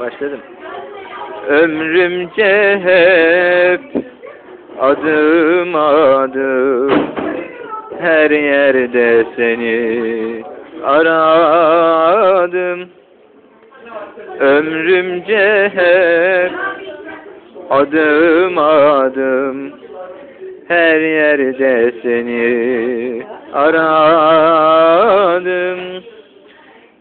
Başladım. Ömrümce hep adım adım her yerde seni aradım. Ömrümce hep adım adım her yerde seni aradım.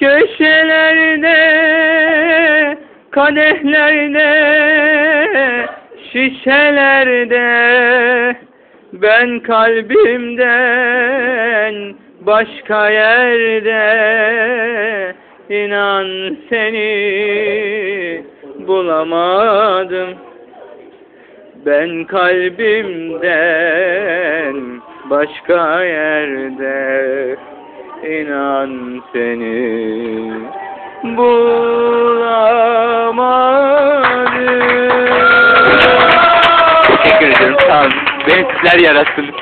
köşelerde, kadehlerde, şişelerde ben kalbimden başka yerde inan seni bulamadım. Ben kalbimden başka yerde inan seni bulamadım. Teşekkür ederim. Sağ olun. Beni sizler yarattınız.